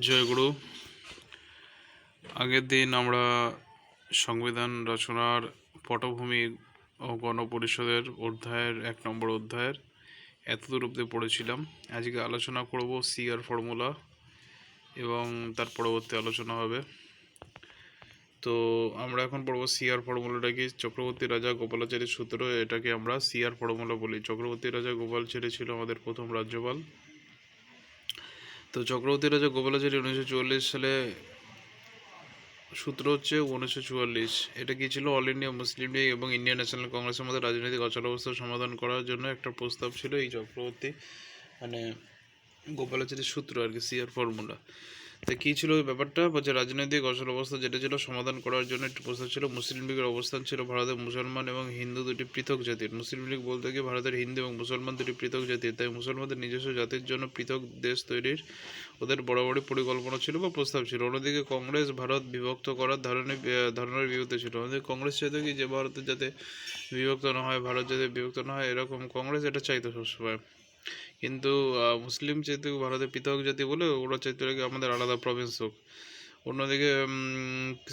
জয়গুরু। আগের দিন আমরা সংবিধান রচনার পটভূমি ও গণপরিষদের অধ্যায়ের এক নম্বর অধ্যায়ের এতদূর অব্দি পড়েছিলাম। আজকে আলোচনা করব সিআর ফর্মুলা এবং তার পরবর্তী আলোচনা হবে। তো আমরা এখন পড়ব সিআর ফর্মুলাটা কি? চক্রবর্তী রাজা গোপালাচারীর সূত্র, এটাকে আমরা সিআর ফর্মুলা বলি। চক্রবর্তী রাজা গোপালচারী ছিল আমাদের প্রথম রাজ্যপাল। তো চক্রবর্তী রাজা গোপালাচারী উনিশশো চুয়াল্লিশ সালে সূত্র হচ্ছে উনিশশো চুয়াল্লিশ। এটা কি ছিল? অল ইন্ডিয়া মুসলিম লীগ এবং ইন্ডিয়ান ন্যাশনাল কংগ্রেসের মধ্যে রাজনৈতিক অচলাবস্থার সমাধান করার জন্য একটা প্রস্তাব ছিল এই চক্রবর্তী মানে গোপালাচারীর সূত্র আর কি সিআর ফর্মুলা তো কী ছিল ওই ব্যাপারটা বলছে রাজনৈতিক অসল অচলাবস্থা যেটা ছিল, সমাধান করার জন্য একটি প্রস্তাব ছিল। মুসলিম লীগের অবস্থান ছিল ভারতের মুসলমান এবং হিন্দু দুটি পৃথক জাতির। মুসলিম লীগ বলতে গিয়ে ভারতের হিন্দু এবং মুসলমান দুটি পৃথক জাতির তাই মুসলমানদের নিজস্ব জাতির জন্য পৃথক দেশ তৈরির ওদের বরাবরই পরিকল্পনা ছিল বা প্রস্তাব ছিল। অন্যদিকে কংগ্রেস, ভারত বিভক্ত করার ধারণে, ধারণার বিরুদ্ধে ছিল। অন্যদিকে কংগ্রেস চাইতো কি, যে ভারতের যাতে বিভক্ত না হয়, ভারত যাতে বিভক্ত না হয়, এরকম কংগ্রেস এটা চাইতো সবসময়। কিন্তু মুসলিম যেহেতু ভারতের পৃথক জাতি বলে ওরা চাইতো আমাদের আলাদা প্রভিন্স হোক। অন্যদিকে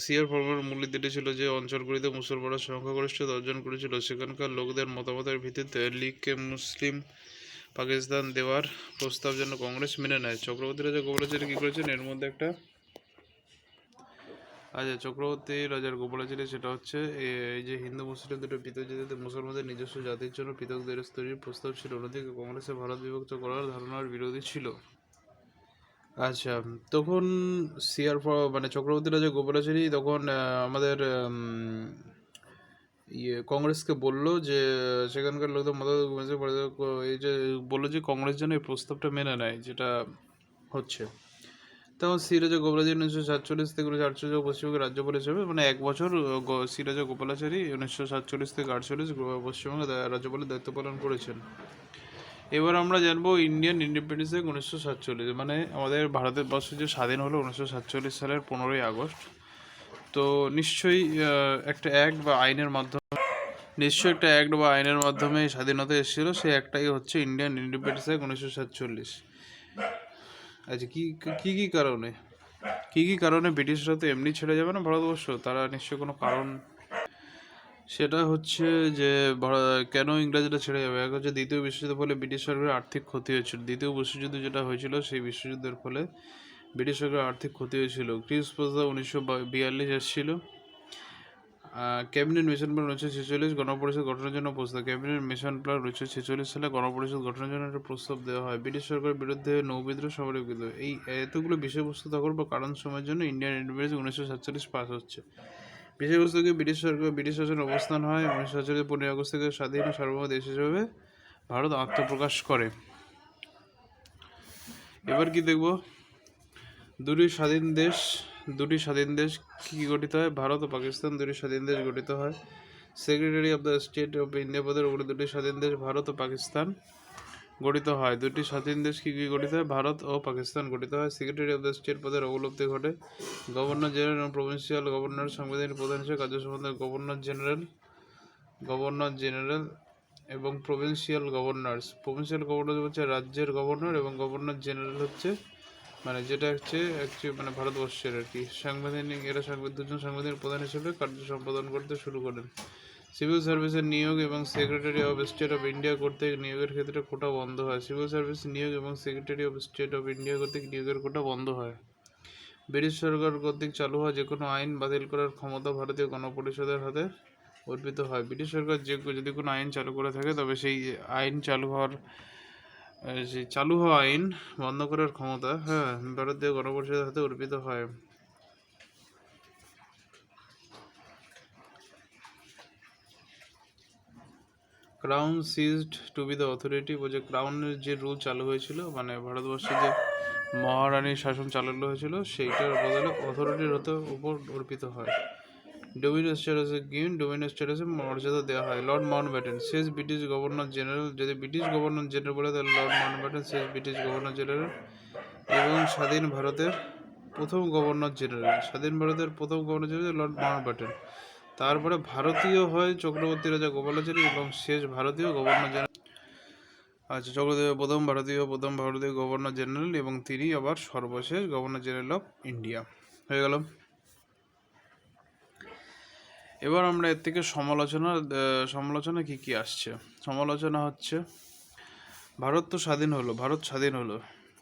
সিআর ফর্মের মূলনীতিটি ছিল যে অঞ্চলগুলিতে মুসলমানরা সংখ্যাগরিষ্ঠতা অর্জন করেছিল। সেখানকার লোকদের মতামতের ভিত্তিতে লীগকে মুসলিম পাকিস্তান দেওয়ার প্রস্তাব যেন কংগ্রেস মেনে নেয়। চক্রবর্তী রাজা গোপালাচারী কী করেছেন? এর মধ্যে একটা আচ্ছা চক্রবর্তী রাজার গোপালাচারী সেটা হচ্ছে এই যে হিন্দু, মুসলিম দুটো পৃথক জাতিতে মুসলমানদের নিজস্ব জাতির জন্য পৃথক দেশ প্রস্তাব ছিল। অন্যদিকে কংগ্রেসে ভারত বিভক্ত করার ধারণার বিরোধী ছিল। আচ্ছা তখন সিআর মানে চক্রবর্তী রাজা গোপালাচারী তখন আমাদের ইয়ে কংগ্রেসকে বলল যে, সেখানকার লোকদের মতামত এই যে বলল যে কংগ্রেস যেন এই প্রস্তাবটা মেনে নেয়, যেটা হচ্ছে। তখন সিরাজা গোপালাচারী উনিশশো সাতচল্লিশ থেকে উনিশশো আটচল্লিশ পশ্চিমবঙ্গের রাজ্যপাল হিসেবে মানে এক বছর সিরাজা গোপালাচারী উনিশশো সাতচল্লিশ থেকে আটচল্লিশ পশ্চিমবঙ্গে রাজ্যপালের দায়িত্ব পালন করেছেন। এবার আমরা জানব ইন্ডিয়ান ইন্ডিপেন্ডেন্স ডে উনিশশো সাতচল্লিশ মানে আমাদের ভারতের বর্ষ যে স্বাধীন হলো উনিশশো সাতচল্লিশ সালের পনেরোই আগস্ট। তো নিশ্চয়ই একটা অ্যাক্ট বা আইনের মাধ্যমে, নিশ্চয়ই একটা অ্যাক্ট বা আইনের মাধ্যমে স্বাধীনতা এসেছিল, সেই একটাই হচ্ছে ইন্ডিয়ান ইন্ডিপেন্ডেন্স অ্যাক্ট উনিশশো সাতচল্লিশ। আচ্ছা কি কি কি কারণে? কি কি কারণে ব্রিটিশরা তো এমনি ছেড়ে যাবে না ভারতবর্ষ? তারা নিশ্চয় কোনো কারণ সেটা হচ্ছে যে কেন ইংরেজরা ছেড়ে যাবে? এক হচ্ছে দ্বিতীয় বিশ্বযুদ্ধের ফলে ব্রিটিশ সরকারের আর্থিক ক্ষতি হয়েছিল। দ্বিতীয় বিশ্বযুদ্ধ যেটা হয়েছিল, সেই বিশ্বযুদ্ধের ফলে ব্রিটিশ সরকারের আর্থিক ক্ষতি হয়েছিল। ক্রিস প্রস্তাব উনিশশো বিয়াল্লিশ এসেছিল। ক্যাবিনেট মিশন প্ল্যান উনিশশো ছেচল্লিশ, গণপরিষদ গঠনের জন্য প্রস্তাব। ক্যাবিনেট মিশন প্ল্যান উনিশশো ছেচল্লিশ সালে গণপরিষদ গঠনের জন্য একটা প্রস্তাব দেওয়া হয়। ব্রিটিশ সরকারের বিরুদ্ধে নৌবিদ্রোহ বিদ্রোহ। এই এতগুলো বিষয়বস্তু থাকার বা কারণ সময়ের জন্য ইন্ডিয়ান ইন্ডিপেন্ডেন্স উনিশশো সাতচল্লিশ পাস হচ্ছে। বিষয়বস্তুকে ব্রিটিশ সরকার, ব্রিটিশ শাসন অবস্থান হয় উনিশশো সাতচল্লিশ পনেরোই আগস্ট থেকে স্বাধীন সার্বভৌম দেশ হিসেবে ভারত আত্মপ্রকাশ করে। এবার কি দেখব? দুটি স্বাধীন দেশ দুটি স্বাধীন দেশ কি গঠিত হয়? ভারত ও পাকিস্তান দুটি স্বাধীন দেশ গঠিত হয়। Secretary of the state of India পদের উপরে দুটি স্বাধীন দেশ ভারত ও পাকিস্তান গঠিত হয়। দুটি স্বাধীন দেশ কী কী গঠিত হয়? ভারত ও পাকিস্তান গঠিত হয়। সেক্রেটারি অফ দ্য স্টেট পদের অবলব্ধি ঘটে। গভর্নর জেনারেল এবং প্রভিন্সিয়াল গভর্নর সাংবিধানিক প্রধান হিসেবে কার্য সম্বন্ধে গভর্নর জেনারেল গভর্নর জেনারেল এবং প্রভিন্সিয়াল গভর্নর্স প্রভিন্সিয়াল গভর্নর হচ্ছে রাজ্যের গভর্নর এবং গভর্নর জেনারেল হচ্ছে মানে যেটা হচ্ছে অ্যাকচুয়ালি মানে ভারতবর্ষের আর কি। সাংবিধানিক, এরা দুজন সাংবিধানিক প্রধান হিসেবে কার্য সম্পাদন করতে শুরু করেন। সিভিল সার্ভিসের নিয়োগ এবং secretary of state of India কর্তৃক নিয়োগের ক্ষেত্রে কোটা বন্ধ হয়। সিভিল সার্ভিস নিয়োগ এবং secretary of state of India কর্তৃক নিয়োগের কোটা বন্ধ হয়। ব্রিটিশ সরকার কর্তৃক চালু হওয়া যে কোনো আইন বাতিল করার ক্ষমতা ভারতীয় গণপরিষদের হাতে অর্পিত হয়। ব্রিটিশ সরকার যে যদি কোনো আইন চালু করে থাকে, তবে সেই আইন চালু হওয়ার সেই চালু হওয়া আইন বন্ধ করার ক্ষমতা হ্যাঁ ভারতীয় গণপরিষদের হাতে অর্পিত হয়। Crown ceased to be the authority বলছে ক্রাউনের যে রুল চালু হয়েছিল মানে ভারতবর্ষে যে মহারানীর শাসন চালু হয়েছিল, সেইটার বদলে অথরিটির হতে উপর অর্পিত হয়। ডোমিনো স্ট্যাটাসে গিভেন ডোমিনো স্ট্যাটাসে মর্যাদা দেওয়া হয়। লর্ড মাউন্ট ব্যাটেন শেষ ব্রিটিশ গভর্নর জেনারেল, যদি ব্রিটিশ গভর্নর জেনারেল বলে, তাহলে লর্ড মাউন্ট ব্যাটেন শেষ ব্রিটিশ গভর্নর জেনারেল এবং স্বাধীন ভারতের প্রথম গভর্নর জেনারেল। স্বাধীন ভারতের প্রথম governor general Lord Mountbatten তারপরে ভারতীয় হয় চক্রবর্তী রাজা গোপালাচারী এবং শেষ ভারতীয় গভর্নর জেনারেল। আচ্ছা চক্রদেব প্রথম ভারতীয় প্রথম ভারতীয় গভর্নর জেনারেল এবং তিনি আবার সর্বশেষ গভর্নর জেনারেল অফ ইন্ডিয়া। হয়ে গেল। এবার আমরা এর থেকে সমালোচনা সমালোচনা কি কি আসছে? সমালোচনা হচ্ছে, ভারত তো স্বাধীন হলো, ভারত স্বাধীন হলো,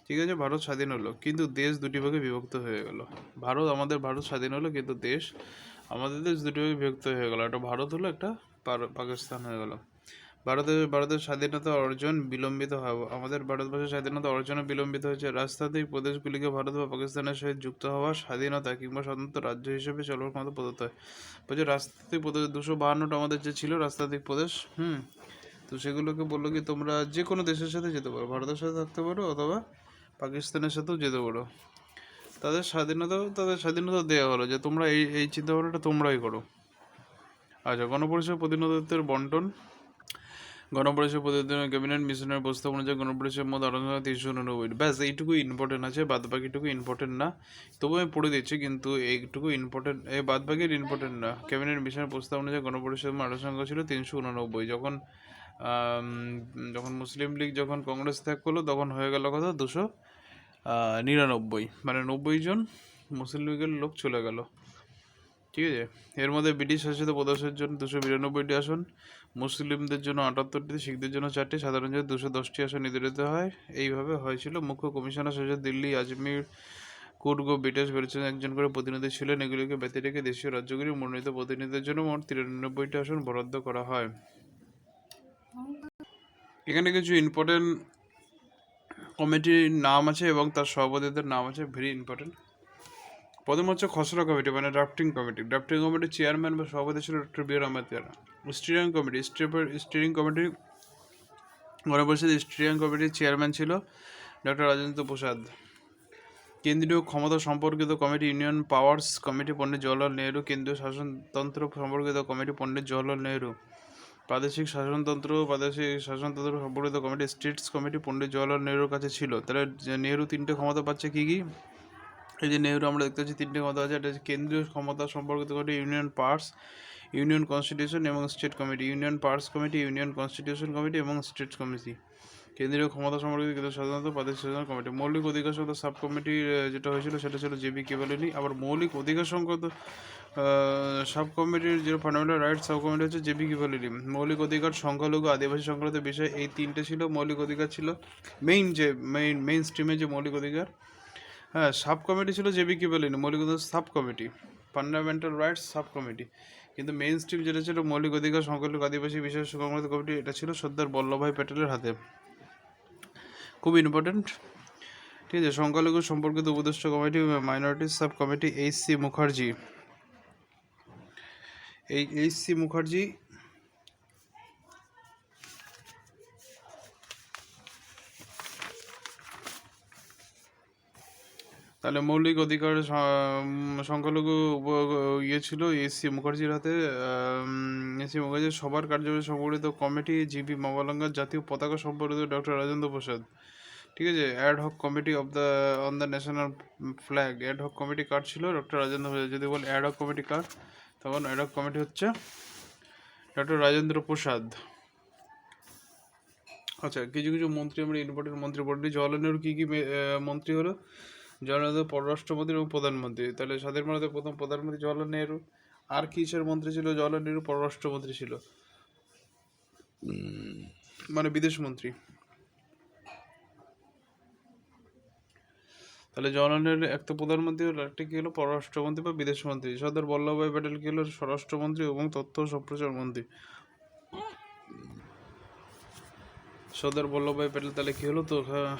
ঠিক আছে? ভারত স্বাধীন হলো, কিন্তু দেশ দুটি ভাগে বিভক্ত হয়ে গেল। ভারত, আমাদের ভারত স্বাধীন হলো, কিন্তু দেশ, আমাদের দেশ দুটি ভাগে বিভক্ত হয়ে গেল। একটা ভারত হলো, একটা পাকিস্তান হয়ে গেল। ভারতের ভারতের স্বাধীনতা অর্জন বিলম্বিত হয় আমাদের ভারতবর্ষের স্বাধীনতা অর্জনে বিলম্বিত হয়েছে। রাজনৈতিক প্রদেশগুলিকে ভারত বা পাকিস্তানের সহিত যুক্ত হওয়া স্বাধীনতা কিংবা স্বতন্ত্র রাজ্য হিসেবে চলবার ক্ষমতা প্রদত্ত হয়। বলছে, রাজনৈতিক প্রদেশ দুশো বাহান্নটা আমাদের যে ছিল, রাজনৈতিক প্রদেশ, হুম, তো সেগুলোকে বলল কি, তোমরা যে কোনো দেশের সাথে যেতে পারো, ভারতের সাথে থাকতে পারো অথবা পাকিস্তানের সাথেও যেতে পারো। তাদের স্বাধীনতাও তাদের স্বাধীনতা দেওয়া হলো যে, তোমরা এই এই চিন্তাভাবনাটা তোমরাই করো। আচ্ছা গণপরিষদ প্রতিনিধিত্বের বন্টন গণপরিষদ প্রতিনিধি ক্যাবিনেট মিশনের প্রস্তাব অনুযায়ী গণপরিষদ মধ্যে আলোচনা তিনশো উননব্বই। ব্যাস, এইটুকু ইম্পর্টেন্ট আছে বাদ বাকিটুকু ইম্পর্টেন্ট না। তবু আমি পড়ে দিচ্ছি, কিন্তু এইটুকু ইম্পর্টেন্ট এই বাদ বাকির ইম্পর্টেন্ট না। ক্যাবিনেট মিশনের প্রস্তাব অনুযায়ী গণপরিষদ আলোচনা সংখ্যা ছিল তিনশো উননব্বই। যখন যখন মুসলিম লীগ, যখন কংগ্রেস ত্যাগ করল, তখন হয়ে গেল কথা দুশো নিরানব্বই। মানে নব্বই জন মুসলিম লীগের লোক চলে গেল। ঠিক আছে? এর মধ্যে ব্রিটিশ শাসিত প্রদেশের জন্য দুশো বিরানব্বইটি আসন মুসলিমদের জন্য আটাত্তরটি শিখদের জন্য চারটি, সাধারণ জন্য দুশো দশটি আসন নির্ধারিত হয়। এইভাবে হয়েছিল। মুখ্য কমিশনার শাসক দিল্লি আজমির কুর্গ ব্রিটিশ বেরোচ্ছেন একজন করে প্রতিনিধি ছিলেন। এগুলিকে ব্যতি রেখে দেশীয় রাজ্যগুলির মনোনীত প্রতিনিধিদের জন্য মোট তিরানব্বইটি আসন বরাদ্দ করা হয়। এখানে কিছু ইম্পর্টেন্ট কমিটির নাম আছে এবং তার সভাপতিদের নাম আছে। ভেরি ইম্পর্টেন্ট প্রথম হচ্ছে খসড়া কমিটি মানে ড্রাফটিং কমিটি। ড্রাফটিং কমিটির চেয়ারম্যান বা সভাপতি ছিল doctor B R steering committee steering committee গণপরিষদ স্টিয়ারিং কমিটির চেয়ারম্যান ছিল ডক্টর রাজেন্দ্র প্রসাদ। কেন্দ্রীয় ক্ষমতা সম্পর্কিত committee union powers committee Pandit Jawaharlal Nehru. কেন্দ্রীয় শাসনতন্ত্র সম্পর্কিত কমিটি, পণ্ডিত জওয়াহরলাল নেহরু। প্রাদেশিক শাসনতন্ত্র প্রাদেশিক শাসনতন্ত্র সম্পর্কিত committee states committee Pandit Jawaharlal নেহরুর কাছে ছিল। তাহলে নেহরু তিনটে ক্ষমতা পাচ্ছে কী কি? এই যে নেহরু আমরা দেখতে পাচ্ছি, তিনটে ক্ষমতা আছে। এটা হচ্ছে কেন্দ্রীয় ক্ষমতা সম্পর্কিত committee union parts, union constitution এবং state committee. Union parts committee, union constitution committee এবং স্টেট কমিটি। কেন্দ্রীয় ক্ষমতা সম্পর্কিত কিন্তু সাধারণত প্রাদেশিক শাসন কমিটি। মৌলিক অধিকার সংক্রান্ত সাব কমিটি যেটা হয়েছিল সেটা ছিল জেবি কেবালিনি আবার মৌলিক অধিকার সংক্রান্ত সাব কমিটির যে ফান্ডামেন্টাল রাইটস সাব কমিটি হচ্ছে জেবি কেবালিনি মৌলিক অধিকার, সংখ্যালঘু, আদিবাসী সংক্রান্ত বিষয়, এই তিনটে ছিল মৌলিক অধিকার ছিল। মেইন যে মেইন মেইন স্ট্রিমে যে মৌলিক অধিকার হ্যাঁ সাব কমিটি ছিল জেবি কেবালিনি মৌলিক অধিকার sub committee fundamental rights sub committee. কিন্তু মেইন স্ট্রিম যেটা ছিল মৌলিক অধিকার সংখ্যালঘু আদিবাসী বিষয় সংক্রান্ত কমিটি, এটা ছিল সর্দার বল্লভভাই প্যাটেলের হাতে। খুব ইম্পর্টেন্ট ঠিক আছে সংখ্যালঘু সম্পর্কিত উপদেষ্টা committee minority sub committee H C Mukherjee. এই এইচ সি মুখার্জি তাহলে মৌলিক অধিকার সংখ্যালঘু ইয়ে ছিল এসসি মুখার্জির হাতে এসসি মুখার্জি সবার কার্যবাহী সম্পর্কিত কমিটি জিবি মামালঙ্গার জাতীয় পতাকা সম্পর্কিত ডক্টর রাজেন্দ্র প্রসাদ। ঠিক আছে? Ad hoc committee of the on the national flag ad hoc committee card ছিল? ডক্টর রাজেন্দ্র প্রসাদ। যদি বল অ্যাড হক কমিটি কার, তখন অ্যাড হক কমিটি হচ্ছে ডক্টর রাজেন্দ্র প্রসাদ। আচ্ছা কিছু কিছু মন্ত্রী, আমরা ইম্পর্টেন্ট মন্ত্রী পড়লি জওয়াহরলাল নেহরু কী কী মন্ত্রী হলো? জওয়াহরলাল পররাষ্ট্রমন্ত্রী এবং প্রধানমন্ত্রী। তাহলে স্বাধীন ভারতের প্রথম প্রধানমন্ত্রী জওয়াহরলাল নেহরু। আর কিসের মন্ত্রী ছিল? জওয়াহরলাল নেহরু পররাষ্ট্রমন্ত্রী ছিল। মানে বিদেশ মন্ত্রী। তাহলে জওয়াহরলাল নেহরু এক তো প্রধানমন্ত্রী হলো একটা কি হলো? পররাষ্ট্রমন্ত্রী বা বিদেশ মন্ত্রী? সর্দার বল্লভভাই প্যাটেল কি হলো? স্বরাষ্ট্রমন্ত্রী এবং তথ্য ও সম্প্রচার মন্ত্রী। সর্দার বল্লভভাই প্যাটেল তাহলে কি হলো? তো হ্যাঁ,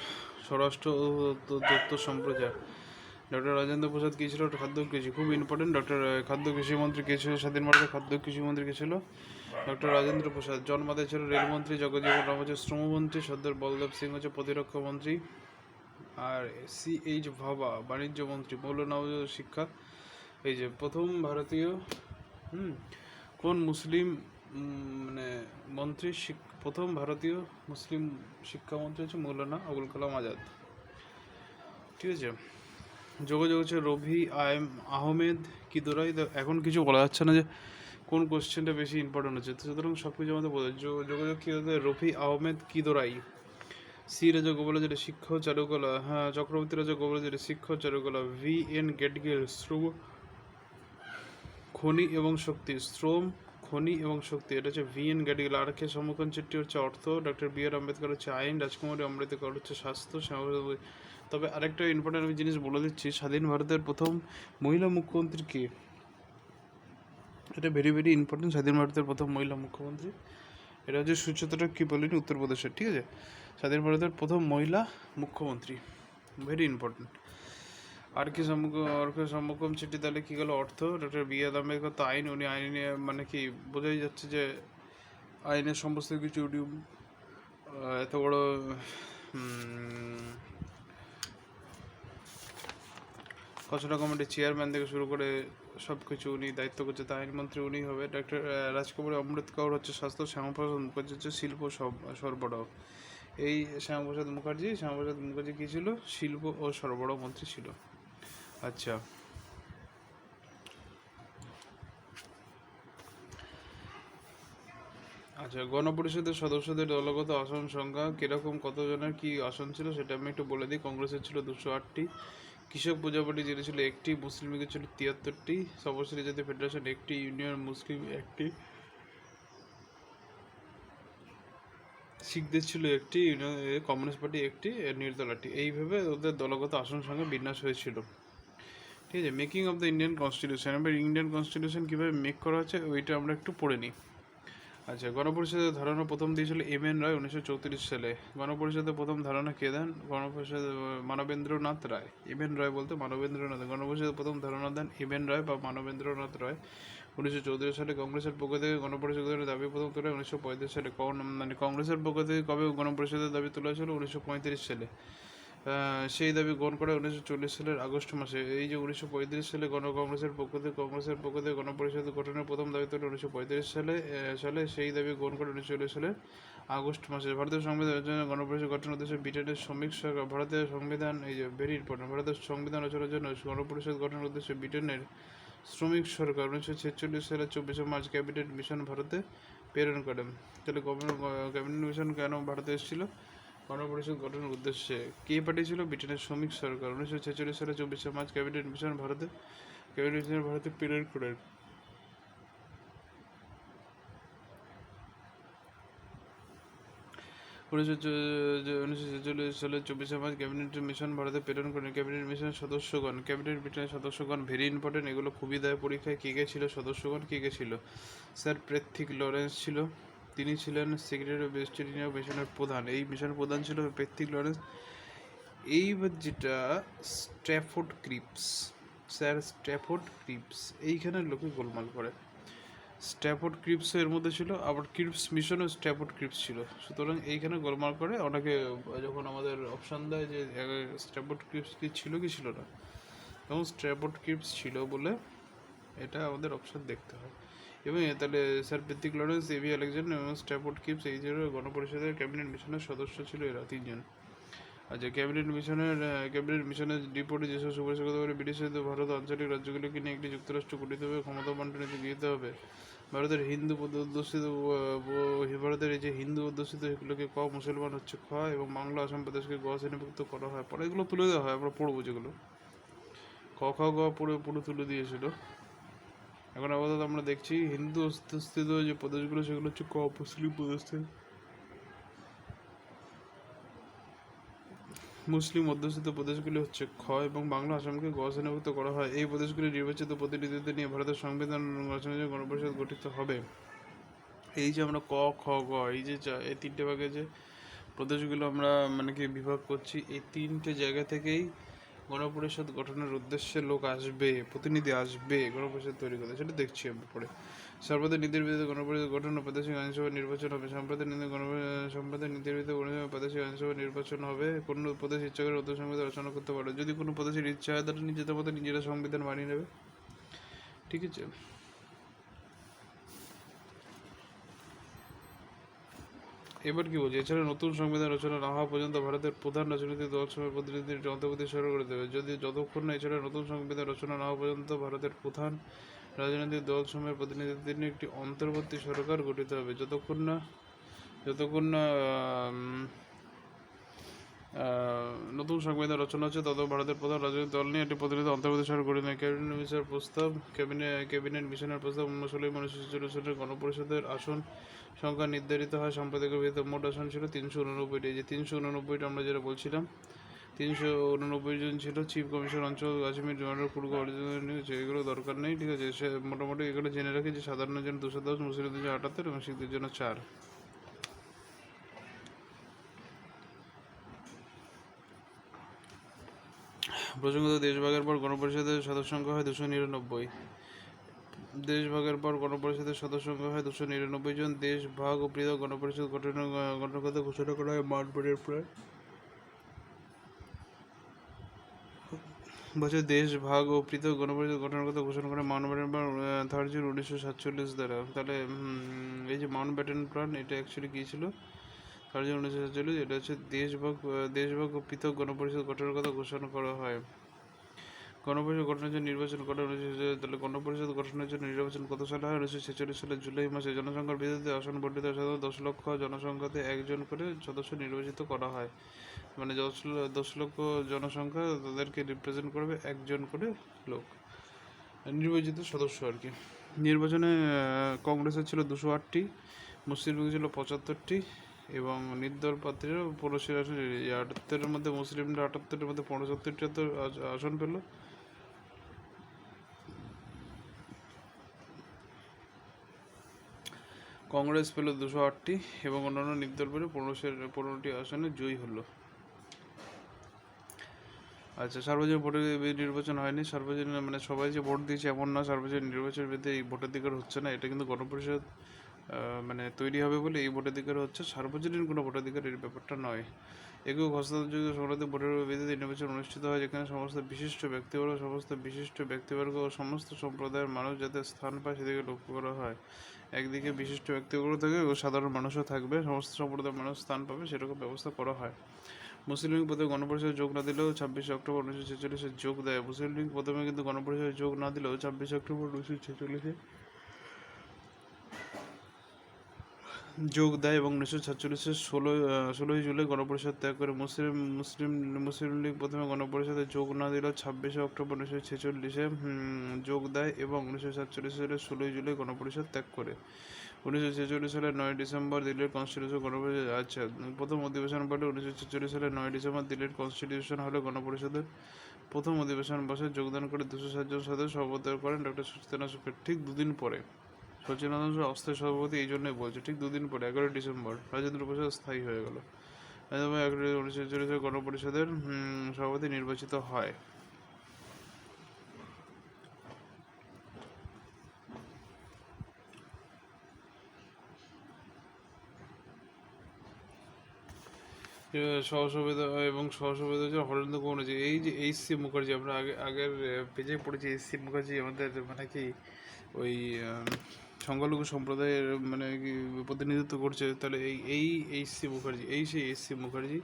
স্বরাষ্ট্র ও তথ্য সম্প্রচার। ডক্টর রাজেন্দ্র প্রসাদ কি ছিল খাদ্য কৃষি, খুব ইম্পর্টেন্ট ডক্টর খাদ্য কৃষি মন্ত্রী কে ছিল, স্বাধীন ভারতের খাদ্য কৃষি মন্ত্রী কে ছিল? ডক্টর রাজেন্দ্র প্রসাদ। জন্মাদে ছিল রেলমন্ত্রী জগজীবন রাম, হচ্ছে শ্রমমন্ত্রী সর্দার বলদেব সিং, হচ্ছে প্রতিরক্ষা মন্ত্রী। আর সি এইচ ভাবা বাণিজ্য মন্ত্রী মৌলানা আবুল শিক্ষা। এই যে প্রথম ভারতীয়, হুম, কোন মুসলিম মানে মন্ত্রী প্রথম ভারতীয় মুসলিম শিক্ষামন্ত্রী হচ্ছে মৌলানা আবুল কালাম আজাদ। ঠিক আছে? যোগাযোগ হচ্ছে রবি আইম আহমেদ কি দোরাই। এখন কিছু বলা যাচ্ছে না যে কোন কোশ্চেনটা বেশি ইম্পর্টেন্ট হচ্ছে। তো সুতরাং সব কিছু আমাদের বোঝা যোগাযোগ কী হচ্ছে রফি আহমেদ কি দোরাই? সি রাজা গোপালাচারী শিক্ষা চারুকলা। হ্যাঁ চক্রবর্তী রাজা গোপালাচারী শিক্ষা চারুকলা। ভি এন গেটগেল শ্রম খনি এবং শক্তি, শ্রম খনি এবং শক্তি। এটা হচ্ছে V N Gadgil R K Shanmukham Chetty হচ্ছে অর্থ। ডক্টর বি আর আম্বেদকর হচ্ছে আইন, রাজকুমারী অমৃতকর হচ্ছে স্বাস্থ্য তবে আরেকটা ইম্পর্টেন্ট আমি জিনিস বলে দিচ্ছি, স্বাধীন ভারতের প্রথম মহিলা মুখ্যমন্ত্রী কে? এটা ভেরি ভেরি ইম্পর্টেন্ট স্বাধীন ভারতের প্রথম মহিলা মুখ্যমন্ত্রী। এটা হচ্ছে সুচেতনা কি বলেনি? উত্তরপ্রদেশের, ঠিক আছে? স্বাধীন ভারতের প্রথম মহিলা মুখ্যমন্ত্রী ভেরি ইম্পর্টেন্ট আর কি সম্মুখ, আর কি সম্মুখম চিঠি তাহলে কী গেল অর্থ? ডক্টর বি আর আম্বেদকর তো আইন, উনি আইনে মানে কি বোঝাই যাচ্ছে যে আইনের সমস্ত কিছু উনি এত বড় খসড়া কমিটির চেয়ারম্যান থেকে শুরু করে সব কিছু উনি দায়িত্ব করছে, তা আইনমন্ত্রী উনি হবে। ডক্টর রাজকুমারী অমৃত কৌর হচ্ছে স্বাস্থ্য, শ্যামাপ্রসাদ মুখার্জি হচ্ছে শিল্প সরবরাহ। এই শ্যামাপ্রসাদ মুখার্জি শ্যামাপ্রসাদ মুখার্জি কী ছিল? শিল্প ও সরবরাহ মন্ত্রী ছিল। আচ্ছা। আচ্ছা গণপরিষদের সদস্যদের দলগত আসন সংখ্যা কীরকম, কতজনের কি আসন ছিল সেটা আমি একটু বলে দিই। কংগ্রেসের ছিল দুশো আটটি, কৃষক প্রজাপার্টি যেটা ছিল একটি, মুসলিম লীগের ছিল তিয়াত্তরটি সর্বশ্রী জাতীয় ফেডারেশন একটি, ইউনিয়ন মুসলিম একটি, শিখদের ছিল একটি, ইউনিয়ন কমিউনিস্ট পার্টি একটি নির্দলাটি এইভাবে ওদের দলগত আসন সংখ্যা বিন্যাস হয়েছিল। ঠিক আছে making of the Indian constitution এবার ইন্ডিয়ান কনস্টিটিউশন কীভাবে মেক করা হচ্ছে ওইটা আমরা একটু পড়ে নিই। আচ্ছা গণপরিষদের ধারণা প্রথম দিয়েছিল এম এন রায় উনিশশো চৌত্রিশ সালে। গণপরিষদের প্রথম ধারণা কে দেন? গণপরিষদ মানবেন্দ্রনাথ রায়। এম এন রায় বলতে মানবেন্দ্রনাথ। গণপরিষদের প্রথম ধারণা দেন এম এন রায় বা মানবেন্দ্রনাথ রায়। উনিশশো চৌত্রিশ সালে কংগ্রেসের পক্ষ থেকে গণপরিষদের দাবি প্রথম তোলে উনিশশো পঁয়ত্রিশ সালে। মানে কংগ্রেসের পক্ষ থেকে কবে গণপরিষদের দাবি তোলা হয়েছিল? উনিশশো পঁয়ত্রিশ সালে। সেই দাবি গ্রহণ করে উনিশশো চল্লিশ সালের আগস্ট মাসে। এই যে উনিশশো পঁয়ত্রিশ সালে গণ কংগ্রেসের পক্ষ থেকে, কংগ্রেসের পক্ষ থেকে গণপরিষদ গঠনের প্রথম দাবি তোলে উনিশশো পঁয়ত্রিশ সালে সালে সেই দাবি গ্রহণ করে উনিশশো চল্লিশ সালের আগস্ট মাসে। ভারতের সংবিধান গণপরিষদ গঠনের উদ্দেশ্যে ব্রিটেনের শ্রমিক সরকার ভারতের সংবিধান, এই যে ভেরি ইম্পর্টেন্ট ভারতের সংবিধান রচনার জন্য গণপরিষদ গঠনের উদ্দেশ্যে ব্রিটেনের শ্রমিক সরকার উনিশশো ছেচল্লিশ সালের চব্বিশে মার্চ ক্যাবিনেট মিশন ভারতে প্রেরণ করেন। তাহলে ক্যাবিনেট মিশন কেন ভারতে এসেছিল? গণপরিষদ গঠনের উদ্দেশ্যে কে পাঠিয়েছিল? ব্রিটেনের শ্রমিক সরকার। উনিশশো ছেচল্লিশ সালে চব্বিশে মার্চ ক্যাবিনেট মিশন ভারতে, ক্যাবিনেট মিশন ভারতে প্রেরণ করেন উনিশশো ছেচল্লিশ সালে চব্বিশে মার্চ ক্যাবিনেট মিশন ভারতে প্রেরণ করেন। ক্যাবিনেট মিশনের সদস্যগণ, ক্যাবিনেট ব্রিটেনের সদস্যগণ, ভেরি ইম্পর্টেন্ট, এগুলো খুবই দেয় পরীক্ষায় কে কে ছিল? সদস্যগণ কে কে ছিল? স্যার প্রেথিক লরেন্স ছিল। তিনি ছিলেন সেক্রেটারি অফ ওয়েস্ট ইন্ডিয়া মিশনের প্রধান। এই মিশনের প্রধান ছিল প্রেথিক লরেন্স। এইবার যেটা Stafford Cripps, sir Stafford Cripps, এইখানে লোকে গোলমাল করে। স্ট্যাফোর্ড ক্রিপস এর মধ্যে ছিল, আবার ক্রিপস মিশনও স্ট্যাফোর্ড ক্রিপস ছিল। সুতরাং এইখানে গোলমাল করে, অনেকে যখন আমাদের অপশান দেয় যে স্ট্যাফোর্ড ক্রিপস কি ছিল কি ছিল না। তখন স্ট্যাফোর্ড ক্রিপস ছিল বলে এটা আমাদের অপশান দেখতে হয়। এবং তাহলে sir Pethick Lawrence A V Alexander এবং স্ট্যাফোর্ড কিপস, এই যে গণপরিষদের ক্যাবিনেট মিশনের সদস্য ছিল এরা তিনজন। আচ্ছা ক্যাবিনেট মিশনের ক্যাবিনেট মিশনের রিপোর্টে যেসব সুপারিশ করতে পারে ব্রিটিশদের ভারত, আঞ্চলিক রাজ্যগুলিকে নিয়ে একটি যুক্তরাষ্ট্র গঠিত হবে, ক্ষমতা বন্টনে দিতে হবে। ভারতের হিন্দু অধ্যুষিত ভারতের এই যে হিন্দু অধ্যুষিত সেগুলোকে ক, মুসলমান হচ্ছে খ এবং বাংলা আসাম প্রদেশকে গ শ্রেণীভুক্ত করা হয়। পরে এগুলো তুলে দেওয়া হয়, আমরা পড়ব যেগুলো। ক, খ, গ পুরো পুরো তুলে দিয়েছিল। এখন আপাতত আমরা দেখছি হিন্দু অধ্যুষিত যে প্রদেশগুলো, সেগুলো হচ্ছে ক মুসলিম প্রদেশ। মুসলিম অধ্যুষিত প্রদেশগুলি হচ্ছে খ এবং বাংলা আসামকে গ শ্রেণীভুক্ত করা হয়। এই প্রদেশগুলি নির্বাচিত প্রতিনিধিত্ব নিয়ে ভারতের সংবিধান গণপরিষদ গঠিত হবে। এই যে আমরা ক, খ, গ, এই যে এই তিনটে ভাগে যে প্রদেশগুলো আমরা মানে কি বিভাগ করছি, এই তিনটে জায়গা থেকেই গণপরিষদ গঠনের উদ্দেশ্যে লোক আসবে, প্রতিনিধি আসবে, গণপরিষদ তৈরি করে সেটা দেখছি আমরা পরে। সর্বদা নীতির বিরুদ্ধে গণপরিষদ গঠন ও প্রাদেশিক আইনসভা নির্বাচন হবে। সম্প্রদায় নীতি গণ সম্প্রদায় নীতির বিরুদ্ধে প্রাদেশিক আইনসভা নির্বাচন হবে। কোনো প্রদেশ ইচ্ছা করে অর্থ সংবিধান রচনা করতে পারে যদি কোনো প্রদেশের ইচ্ছা হয় তাহলে নিজেদের মতো নিজেরা সংবিধান মানিয়ে নেবে। ঠিক আছে এবার কি বলছি? এছাড়া নতুন সংবিধান রচনা না হওয়া পর্যন্ত ভারতের প্রধান রাজনৈতিক দল সময় প্রতিনিধির অন্তর্বর্তী সরকার করে দেবে যদি যতক্ষণ না এছাড়া নতুন সংবিধান রচনা না হওয়া পর্যন্ত ভারতের প্রধান রাজনৈতিক দল সময়ের প্রতিনিধিত্বের নিয়ে একটি অন্তর্বর্তী সরকার গঠিত হবে যতক্ষণ না যতক্ষণ না নতুন সংবিধান রচনা হচ্ছে। তত ভারতের প্রধান রাজনৈতিক দল নিয়ে একটি প্রতিনিধি অন্তর্বর্তী সরকার গঠিত ক্যাবিনেট মিশনের প্রস্তাব ক্যাবিনেট ক্যাবিনেট মিশনের প্রস্তাব উনষোলোই উনিশশো ছেচল্লিশ সালের গণপরিষদের আসন সংখ্যা নির্ধারিত হয়। সাম্প্রদায়িক ভিত্তিতে মোট আসন ছিল তিনশো উননব্বইটি যে তিনশো উননব্বইটা আমরা যেটা বলছিলাম, তিনশো উননব্বই জন ছিল চিফ কমিশন অঞ্চল, কাশ্মীর জোয়ানের পূর্ব অর্জন এগুলো দরকার নেই, ঠিক আছে? সে মোটামুটি এগুলো জেনে রাখি যে সাধারণের জন্য দুশো দশ, মুসলিমদের জন্য আটাত্তর এবং শিখদের জন্য চার। প্রসঙ্গত, দেশভাগের পর গণপরিষদের সদস্য সংখ্যা হয় দুশো নিরানব্বই। দেশভাগের পর গণপরিষদের সদস্য সংখ্যা হয় দুশো নিরানব্বই জন। দেশ ভাগ ও পৃথক গণপরিষদ গঠনের কথা ঘোষণা করা হয় মানপুরের প্রায়। বছর দেশ ভাগ ও পৃথক গণপরিষদ গঠনের কথা ঘোষণা করে Mountbatten plan third June উনিশশো সাতচল্লিশ দ্বারা। তাহলে এই যে মাউন্ট ব্যাটেন প্ল্যান এটা অ্যাকচুয়ালি কী ছিল? জুন উনিশশো সাতচল্লিশ এটা হচ্ছে দেশভাগ দেশভাগ ও পৃথক গণপরিষদ গঠনের কথা ঘোষণা করা হয়। গণপরিষদ গঠনের জন্য নির্বাচন করা উনিশশো ছেচল্লিশ তাহলে গণপরিষদ গঠনের জন্য নির্বাচন কত সালে হয়? উনিশশো ছেচল্লিশ সালের জুলাই মাসে জনসংখ্যার ভিত্তিতে আসন বর্ধিত সাধারণত দশ লক্ষ জনসংখ্যাতে একজন করে সদস্য নির্বাচিত করা হয়। মানে দশ দশ লক্ষ জনসংখ্যা তাদেরকে রিপ্রেজেন্ট করবে একজন করে লোক। নির্বাচিত সদস্য আর কি। নির্বাচনে কংগ্রেসের ছিল দুশো আটটি, মুসলিম ছিল পঁচাত্তরটি এবং নির্দল প্রার্থীরা পনেরোশো আসন আটাত্তরের মধ্যে মুসলিমরা আটাত্তরের মধ্যে পঁচাত্তরটি আসন পেল। কংগ্রেস পেল দুশো আটটি এবং অন্যান্য নির্দল পেল পনেরোশো পনেরোটি আসনে জয়ী হলো। আচ্ছা সার্বজনীন ভোটের নির্বাচন হয়নি, সার্বজনীন মানে সবাই যে ভোট দিয়েছে এমন না, সার্বজনীন নির্বাচনের ভিত্তিতে এই ভোটাধিকার হচ্ছে না, এটা কিন্তু গণপরিষদ মানে তৈরি হবে বলে এই ভোটাধিকার হচ্ছে সার্বজনীন কোনো ভোটাধিকার এই ব্যাপারটা নয়। একক হস্তান্তরযোগ্য সংক্রান্ত ভোটের ভিত্তিতে নির্বাচন অনুষ্ঠিত হয়, যেখানে সমস্ত বিশিষ্ট ব্যক্তিবর্গ, সমস্ত বিশিষ্ট ব্যক্তিবর্গ ও সমস্ত সম্প্রদায়ের মানুষ যাতে স্থান পায় সেদিকে লক্ষ্য করা হয়। একদিকে বিশিষ্ট ব্যক্তিবর্গ থাকে ও সাধারণ মানুষও থাকবে, সমস্ত সম্প্রদায়ের মানুষ স্থান পাবে সেরকম ব্যবস্থা করা হয়। মুসলিম লীগ প্রথমে গণপরিষদে যোগ না দিলেও ছাব্বিশে অক্টোবর উনিশশো ছেচল্লিশে যোগ দেয়। মুসলিম লীগ প্রথমে কিন্তু গণপরিষদে যোগ না দিলেও ছাব্বিশে অক্টোবর উনিশশো ছেচল্লিশে যোগ দেয় এবং উনিশশো সাতচল্লিশের ষোলো ষোলোই জুলাই গণপরিষদ ত্যাগ করে মুসলিম মুসলিম মুসলিম লীগ প্রথমে গণপরিষদে যোগ না দিলেও ছাব্বিশে অক্টোবর উনিশশো ছেচল্লিশে যোগ দেয় এবং উনিশশো সাতচল্লিশ সালের ষোলোই জুলাই গণপরিষদ ত্যাগ করে। উনিশশো ছেচল্লিশ সালের নয় ডিসেম্বর দিল্লির কনস্টিটিউশন গণপরিষদ আচ্ছা প্রথম অধিবেশন বলে উনিশশো ছেচল্লিশ সালের নয় ডিসেম্বর দিল্লির কনস্টিটিউশন হলে গণপরিষদের প্রথম অধিবেশন বসে যোগদান করে দুশো সাতজন সদস্য সভাপতি করেন ডক্টর সচিদানন্দ সুখের ঠিক দুদিন পরে সচিদানন্দ অস্থায়ী সভাপতি এই জন্যই বলছে। ঠিক দুদিন পরে, এগারোই ডিসেম্বর, রাজেন্দ্র প্রসাদ স্থায়ী হয়ে গেল। এগারোই উনিশশো গণপরিষদের সভাপতি নির্বাচিত হয়। সহসভাপতি এবং সহসভাপতি হচ্ছে হরেন্দ্র কুমার মুখার্জি। এই যে এইচ সি মুখার্জি, আমরা আগে আগের পেজে পড়েছি এইচ সি মুখার্জি, আমাদের মানে কি ওই সংখ্যালঘু সম্প্রদায়ের মানে প্রতিনিধিত্ব করছে, তাহলে এই এই এইচ সি মুখার্জি, এই সেই এইচ সি মুখার্জি,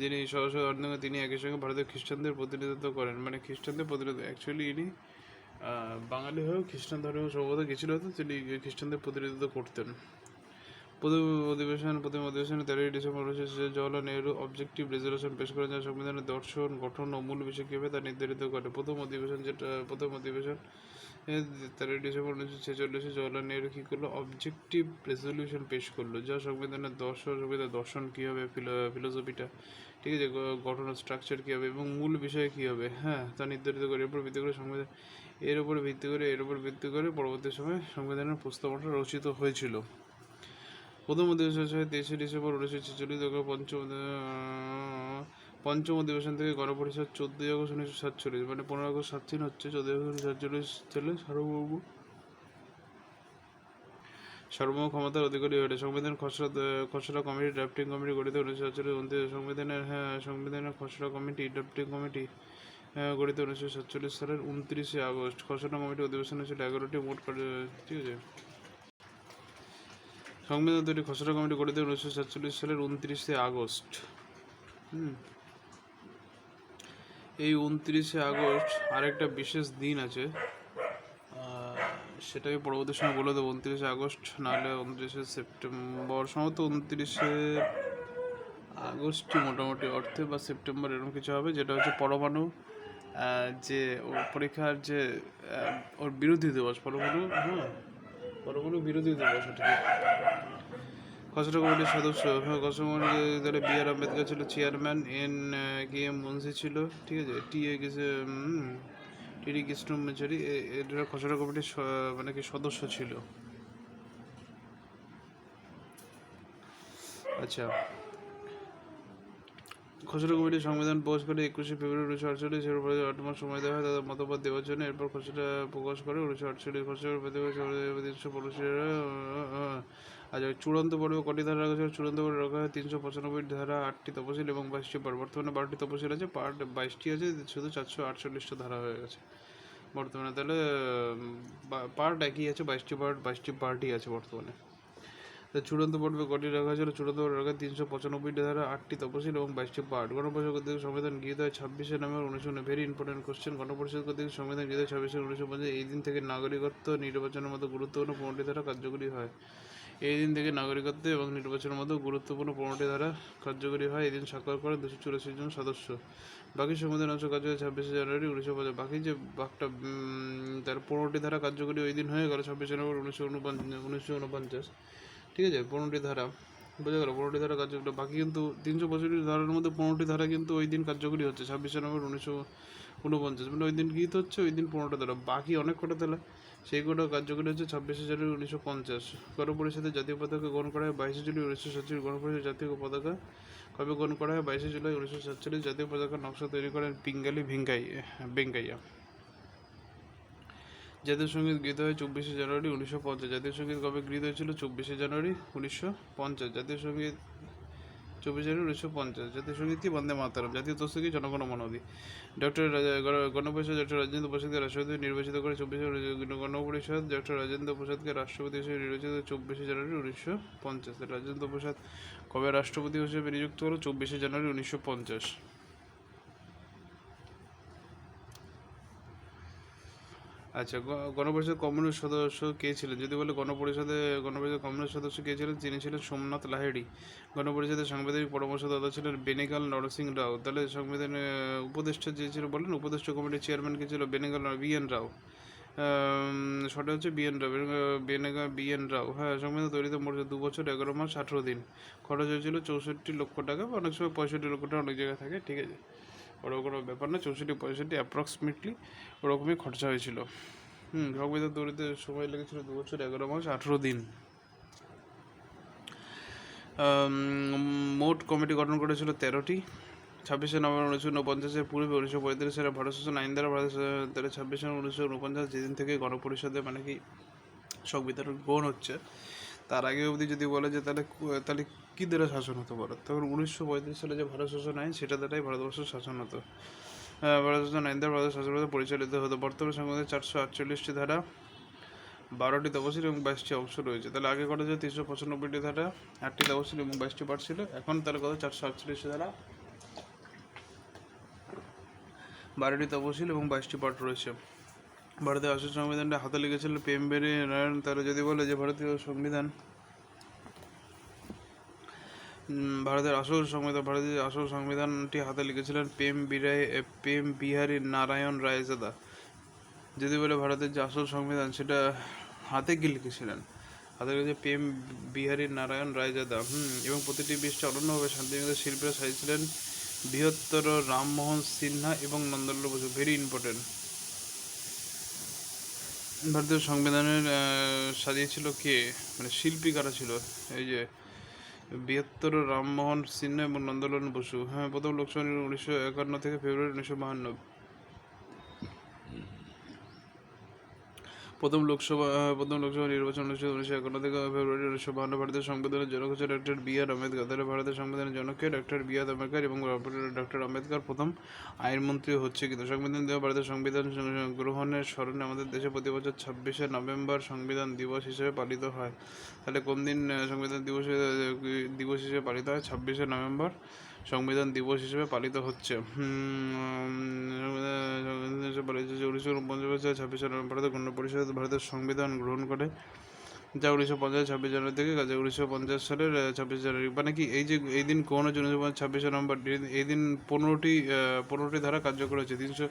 যিনি সরাসরি তিনি একই সঙ্গে ভারতের খ্রিস্টানদের প্রতিনিধিত্ব করেন। মানে খ্রিস্টানদের প্রতিনিধিত্ব অ্যাকচুয়ালি ইনি বাঙালি হয়েও খ্রিস্টান ধর্মে সম্ভবত গেছিল হয়তো তিনি খ্রিস্টানদের প্রতিনিধিত্ব করতেন। প্রথম অধিবেশন প্রথম অধিবেশনে তেরোই ডিসেম্বর উনিশশো জওয়াহরলাল নেহরু অবজেক্টিভ রেজলিউশন পেশ করেন যা সংবিধানের দর্শন, গঠন ও মূল বিষয় কীভাবে তা নির্ধারিত করে। প্রথম অধিবেশন যেটা, প্রথম অধিবেশন তেরোই ডিসেম্বর উনিশশো ছেচল্লিশে জওয়াহরলাল নেহরু কী করল? অবজেক্টিভ রেজলিউশন পেশ করল। যা সংবিধানের দর্শন সংবিধানের দর্শন কী হবে ফিলোসফিটা ঠিক আছে? গঠন স্ট্রাকচার কী হবে এবং মূল বিষয় কী হবে? হ্যাঁ তা নির্ধারিত করে, এর উপর ভিত্তি করে সংবিধান, এর উপর ভিত্তি করে, এর উপর ভিত্তি করে পরবর্তী সময়ে সংবিধানের প্রস্তাবনা রচিত হয়েছিল। প্রথম অধিবেশন হয় তেইশে ডিসেম্বর উনিশশো ছেচল্লিশ পঞ্চম পঞ্চম অধিবেশন থেকে গণপরিষদ চোদ্দোই আগস্ট উনিশশো সাতচল্লিশ মানে পনেরো আগস্ট সাতদিন হচ্ছে চোদ্দোই আগস্ট উনিশশো সাতচল্লিশ সালে সার্বভৌম। সার্বভৌম ক্ষমতার অধিকারী হয়ে সংবিধান খসড়া খসড়া কমিটি ড্রাফটিং কমিটি গঠিত উনিশশো সাতচল্লিশ উনত্রিশ সংবিধানের হ্যাঁ সংবিধানের খসড়া কমিটি ড্রাফটিং কমিটি আহ, গঠিত উনিশশো সাতচল্লিশ সালের উনত্রিশে আগস্ট। খসড়া কমিটি অধিবেশন হয়েছিল এগারোটি মোট ঠিক আছে? সংবিধান তৈরি খসড়া কমিটি গঠিত উনিশশো সাতচল্লিশ সালের উনত্রিশে আগস্ট। হুম। এই উনত্রিশে আগস্ট আরেকটা বিশেষ দিন আছে। আহ, সেটা আমি পরবর্তী সময় বলে দেবো। উনত্রিশে আগস্ট নাহলে উনত্রিশে সেপ্টেম্বর সম্ভবত উনত্রিশে আগস্টে মোটামুটি অর্থে বা সেপ্টেম্বর এরকম কিছু হবে যেটা হচ্ছে পরমাণু যে পরীক্ষার যে ওর বিরোধী দিবস পরমাণু হ্যাঁ পরমাণু বিরোধী দিবস ওটা খসড়া কমিটির সদস্য খসড়া কমিটির বি আর আম্বেদকর ছিল chairman N K M Munshi ছিল, ঠিক আছে? টি এ গেছে টিডি কৃষ্ণমচারী এরা খসড়া কমিটির মানে কি সদস্য ছিল। আচ্ছা। খসড়া কমিটির সংবিধান প্রকাশ করে একুশে ফেব্রুয়ারি উনিশশো আটচল্লিশ, এর পরে আট মাস সময় দেওয়া হয়, তাদের মতামত দেওয়ার জন্য এরপর খসড়া প্রকাশ করে উনিশশো আটচল্লিশ খসড়া তিনশো পনেরো আচ্ছা চূড়ান্ত পর্বে কটি ধারা রাখা হয়েছে চূড়ান্ত পর্বে রাখা হয় তিনশো পঁচানব্বই ধারা, আটটি তপশিল এবং বাইশটি পার্ট বর্তমানে বারোটি তপশিল আছে, পার্ট বাইশটি আছে, শুধু চারশো আটচল্লিশটা ধারা হয়ে গেছে। বর্তমানে তাহলে পার্ট একই আছে, বাইশটি পার্ট, বাইশটি পার্টই আছে বর্তমানে। চূড়ান্ত পর্বে কটি রাখা হয়েছিল? চূড়ান্ত পর্বে রাখা তিনশো পঁচানব্বইটি ধারা, আটটি তপশিল এবং বাইশটি পার্ট। গণপরিষদ কর্তৃক সংবিধান গৃহীত হয় ছাব্বিশে নভেম্বর উনিশশো ভেরি ইম্পর্টেন্ট কোশ্চেন গণপরিষদ কর্তৃক সংবিধান গৃহীত হয় ছাব্বিশে উনিশশো পঞ্চাশ। এই দিন থেকে নাগরিকত্ব নির্বাচনের মতো গুরুত্বপূর্ণ পনেরোটি ধারা কার্যকরী হয়। এই দিন থেকে নাগরিকত্ব এবং নির্বাচনের মতো গুরুত্বপূর্ণ পনেরোটি ধারা কার্যকরী হয়। এদিন দিন স্বাক্ষর করেন দুশো চুরাশি জন সদস্য। বাকি সংবিধান অংশ কার্য হয় ছাব্বিশে জানুয়ারি উনিশশো পঞ্চাশ বাকি যে বাকটা তার পনেরোটি ধারা কার্যকরী ওই দিন হয়ে গেল ছাব্বিশে নভেম্বর উনিশশো উনপঞ্চাশ উনিশশো উনপঞ্চাশ। ঠিক আছে? পনেরোটি ধারা। বোঝা গেল? পনেরোটি ধারা কার্যকরী। বাকি কিন্তু তিনশো পঁয়ষট্টি ধারার মধ্যে পনেরোটি ধারা কিন্তু ওই দিন কার্যকরী হচ্ছে। ছাব্বিশে নভেম্বর উনিশশো উনপঞ্চাশ মানে ওই দিন গীত হচ্ছে ওই দিন পনেরোটা ধারা বাকি অনেক কটা ধারা সেই কটা কার্যকরী হচ্ছে ছাব্বিশে জানুয়ারি, উনিশশো পঞ্চাশ। গণপরিষদের জাতীয় পতাকা গ্রহণ করা হয় বাইশে জুলাই, উনিশশো সাতচল্লিশ। গণপরিষদের জাতীয় পতাকা কবে গ্রহণ করা হয়? বাইশে জুলাই, উনিশশো সাতচল্লিশ। জাতীয় পতাকা নকশা তৈরি করেন পিঙ্গালি ভেঙ্গাই বেঙ্গাইয়া জাতীয় সংগীত গীত হয় চব্বিশে জানুয়ারি, উনিশশো পঞ্চাশ। জাতীয় সংগীত কবে গৃহীত হয়েছিল? চব্বিশে জানুয়ারি, উনিশশো পঞ্চাশ। জাতীয় সংগীত চব্বিশে জানুয়ারি উনিশশো পঞ্চাশ। জাতীয় সংগীত কি বন্দে মাতারম, জাতীয় তস্তুকি জনগণ মনোদী ডক্টর গণপরিষদ ডক্টর রাজেন্দ্র প্রসাদকে রাষ্ট্রপতি নির্বাচিত করে চব্বিশ গণপরিষদ ডক্টর রাজেন্দ্র প্রসাদকে রাষ্ট্রপতি হিসেবে নির্বাচিত চব্বিশে জানুয়ারি উনিশশো পঞ্চাশ। রাজেন্দ্র প্রসাদ কবে রাষ্ট্রপতি হিসেবে নিযুক্ত হলো? চব্বিশে জানুয়ারি উনিশশো পঞ্চাশ। আচ্ছা গণপরিষদ কমিউনিস্ট সদস্য কে ছিলেন? যদি বলে গণপরিষদে, গণপরিষদ কমিউনিস্ট সদস্য কে ছিলেন? তিনি ছিলেন সোমনাথ লাহিড়ি। গণপরিষদের সাংবিধানিক পরামর্শদাতা ছিলেন বেনেগাল নরসিং রাও। তাহলে সংবিধান উপদেষ্টা যে ছিল বলেন, উপদেষ্টা কমিটির চেয়ারম্যান কে ছিল বেনেগাল বি এন রাও। সেটা হচ্ছে B N Rao Benegal B N Rao. হ্যাঁ সংবিধান তৈরিতে মোট দু বছর এগারো মাস, আঠেরো দিন। খরচ হয়েছিল চৌষট্টি লক্ষ টাকা অনেক সময় পঁয়ষট্টি লক্ষ টাকা অনেক জায়গায় থাকে, ঠিক আছে? ওরকম কোনো ব্যাপার না, চৌষট্টি, পঁয়ষট্টি অ্যাপ্রক্সিমেটলি ওরকমই খরচা হয়েছিল। হুম সংবিধান তৈরিতে সময় লেগেছিল দু বছর, এগারো মাস, আঠেরো দিন। মোট কমিটি গঠন করেছিল তেরোটি। ছাব্বিশে নভেম্বর উনিশশো উনপঞ্চাশের পূর্বে উনিশশো পঁয়ত্রিশ সালে ভারত শাসন আইন দ্বারা ভারত ছাব্বিশে উনিশশো উনপঞ্চাশ, যেদিন থেকে গণপরিষদে মানে কি সংবিধান গ্রহণ হচ্ছে তার আগে অবধি যদি বলে যে তাহলে তাহলে কী দ্বারা শাসন হতো ভারত তখন উনিশশো পঁয়ত্রিশ সালে যে ভারত শাসন আইন, সেটা দ্বারাই ভারতবর্ষ শাসন হতো। ভারত শাসন আইন দ্বারা ভারত শাসন পরিচালিত হতো। বর্তমান সংবিধানে চারশো আটচল্লিশটি ধারা, বারোটি তপশিল এবং বাইশটি অংশ রয়েছে। তাহলে আগে করা যায় তিনশো পঁচানব্বইটি ধারা, আটটি তপশিল এবং বাইশটি পার্ট ছিল। এখন তাহলে কত? চারশো আটচল্লিশটি ধারা, বারোটি তপশিল এবং বাইশটি পার্ট রয়েছে। ভারতের আসল সংবিধানটা হাতে লিখেছিল পেমবেরি নারায়ণ, তারা যদি বলে যে ভারতীয় সংবিধান ভারতের আসল সংবিধান, ভারতের আসল সংবিধানটি হাতে লিখেছিলেন পেম বিরায় পেম বিহারী নারায়ণ রায়জাদা। যদি বলে ভারতের যে আসল সংবিধান, সেটা হাতে কি লিখেছিলেন? হাতে লিখেছে পেম বিহারী নারায়ণ রায়জাদা। হুম, এবং প্রতিটি পৃষ্ঠা অনন্যভাবে শান্তিনিকেতন শিল্পীরা সাজিয়েছিলেন বৃহত্তর রামমোহন সিনহা এবং নন্দলাল বসু। ভেরি ইম্পর্টেন্ট ভারতীয় সংবিধানের সাজিয়েছিল কে? মানে শিল্পী কারা ছিল? এই যে বৃহত্তর রামমোহন সিনহা এবং নন্দলন বসু। হ্যাঁ প্রথম লোকসভা উনিশশো একান্ন থেকে ফেব্রুয়ারি উনিশশো বাহান্ন। প্রথম লোকসভা প্রথম লোকসভা নির্বাচন উনিশশো উনিশশো একান্ন থেকে ফেব্রুয়ারি উনিশশো বাহান্ন। ভারতের সংবিধানের জনক হচ্ছে ডক্টর বি আর আম্বেদকর। তাহলে ভারতের সংবিধানের জনককে ডক্টর বি আর আম্বেদকর এবং ডক্টর আম্বেদকর প্রথম আইনমন্ত্রী হচ্ছে কিন্তু। সংবিধান দেওয়া ভারতের সংবিধান গ্রহণের স্মরণে আমাদের দেশে প্রতি বছর ছাব্বিশে নভেম্বর সংবিধান দিবস হিসেবে পালিত হয়। তাহলে কোন দিন সংবিধান দিবস দিবস হিসেবে পালিত হয়? ছাব্বিশে নভেম্বর। সংবিধান দিবস হিসেবে পালিত হচ্ছে। উনিশশো উনপঞ্চাশ সালে ছাব্বিশে নভেম্বর ভারতের গণপরিষদ, ভারতের সংবিধান গ্রহণ করে। যা উনিশশো পঞ্চাশ, ছাব্বিশ জানুয়ারি থেকে কাজে উনিশশো পঞ্চাশ সালের ছাব্বিশ জানুয়ারি। মানে কি, এই যে এই দিন কোন হচ্ছে উনিশশো পঞ্চাশ ছাব্বিশে নভেম্বর, এই- দিন পনেরোটি পনেরোটি ধারা কার্যকর হয়েছে। তিনশো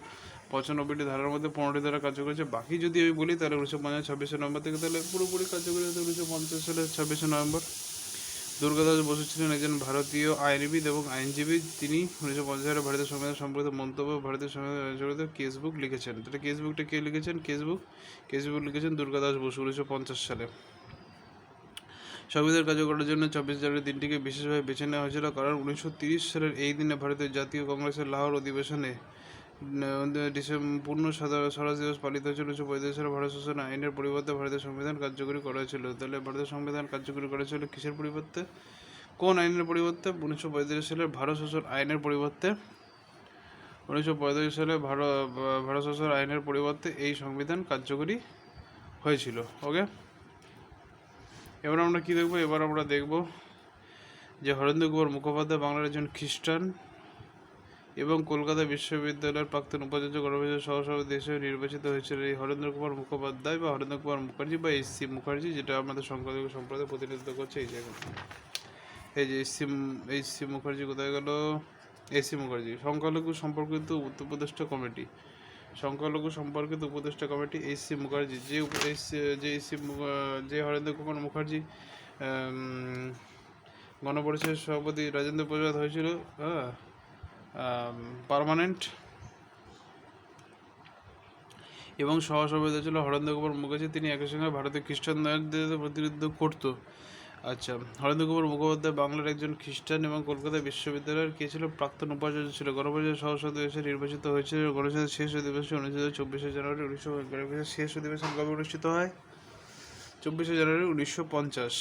পঁচানব্বইটি ধারার মধ্যে পনেরোটি ধারা কার্যকর হয়েছে। বাকি যদি আমি বলি, তাহলে উনিশশো পঞ্চাশ, ছাব্বিশে নভেম্বর থেকে তাহলে পুরোপুরি কার্যকরী হতে উনিশশো পঞ্চাশ সালের ছাব্বিশে নভেম্বর। দুর্গাদাস বসু ছিলেন একজন ভারতীয় আইনবিদ এবং আইনজীবী। তিনি উনিশশো পঞ্চাশ সালে ভারতীয় সংবিধান সম্পর্কিত মন্তব্য ভারতীয় সংবিধান কেসবুক লিখেছেন। তাহলে কেসবুকটা কে লিখেছেন? কেসবুক? কেসবুক লিখেছেন দুর্গাদাস বসু উনিশশো পঞ্চাশ সালে। সংবিধান কার্যকরের জন্য চব্বিশ জানুয়ারি দিনটিকে বিশেষভাবে বেছে নেওয়া হয়েছিল কারণ উনিশশো সালের এই দিনে ভারতের জাতীয় কংগ্রেসের লাহোর অধিবেশনে পূর্ণ স্বরাজ দিবস পালিত হয়েছিল উনিশশো পঁয়ত্রিশ সালে ভারত শাসন আইনের পরিবর্তে ভারতের সংবিধান কার্যকরী করা হয়েছিল। তাহলে ভারতের সংবিধান কার্যকরী করা হয়েছিল কিসের পরিবর্তে? কোন আইনের পরিবর্তে? উনিশশো পঁয়ত্রিশ সালের ভারত শাসন আইনের পরিবর্তে। উনিশশো পঁয়ত্রিশ সালে ভারত ভারত শাসন আইনের পরিবর্তে এই সংবিধান কার্যকরী হয়েছিল। ওকে? এবার আমরা কি দেখব? এবার আমরা দেখব যে হরেন্দ্র কুমার মুখোপাধ্যায় বাংলার একজন খ্রিস্টান এবং কলকাতা বিশ্ববিদ্যালয়ের প্রাক্তন উপাচার্য গণপরিষদের সহসভাপতি হিসেবে নির্বাচিত হয়েছিল এই হরেন্দ্র কুমার মুখোপাধ্যায় বা হরেন্দ্র কুমার মুখার্জি বা এস সি মুখার্জি, যেটা আমাদের সংখ্যালঘু সম্প্রদায় প্রতিনিধিত্ব করছে। এই জায়গায় এই যে S C H C Mukherjee কোথায় গেল? S C Mukherjee. সংখ্যালঘু সম্পর্কিত উপদেষ্টা কমিটি। সংখ্যালঘু সম্পর্কিত উপদেষ্টা কমিটি এইচ সি মুখার্জি। যে এস- যে এইচ সি যে হরেন্দ্র কুমার মুখার্জি গণপরিষদের সভাপতি রাজেন্দ্র প্রসাদ হয়েছিল হ্যাঁ পার্মানেন্ট এবং সহসভাপতি ছিল হরেন্দ্র কুমার মুখার্জি, তিনি একই সঙ্গে ভারতের খ্রিস্টান নায়কদের প্রতিনিধিত্ব করতো। আচ্ছা হরেন্দ্র কুমার মুখোপাধ্যায় বাংলার একজন খ্রিস্টান এবং কলকাতা বিশ্ববিদ্যালয়ের কে ছিল? প্রাক্তন উপাচার্য ছিল। গণপরিষদের সহসভাপতি হিসেবে নির্বাচিত হয়েছিল গণপরিষদের শেষ অধিবেশন অনুষ্ঠিত চব্বিশে জানুয়ারি উনিশশো গণপরিষদের শেষ অধিবেশন কবে অনুষ্ঠিত হয়? চব্বিশে জানুয়ারি উনিশশো পঞ্চাশ।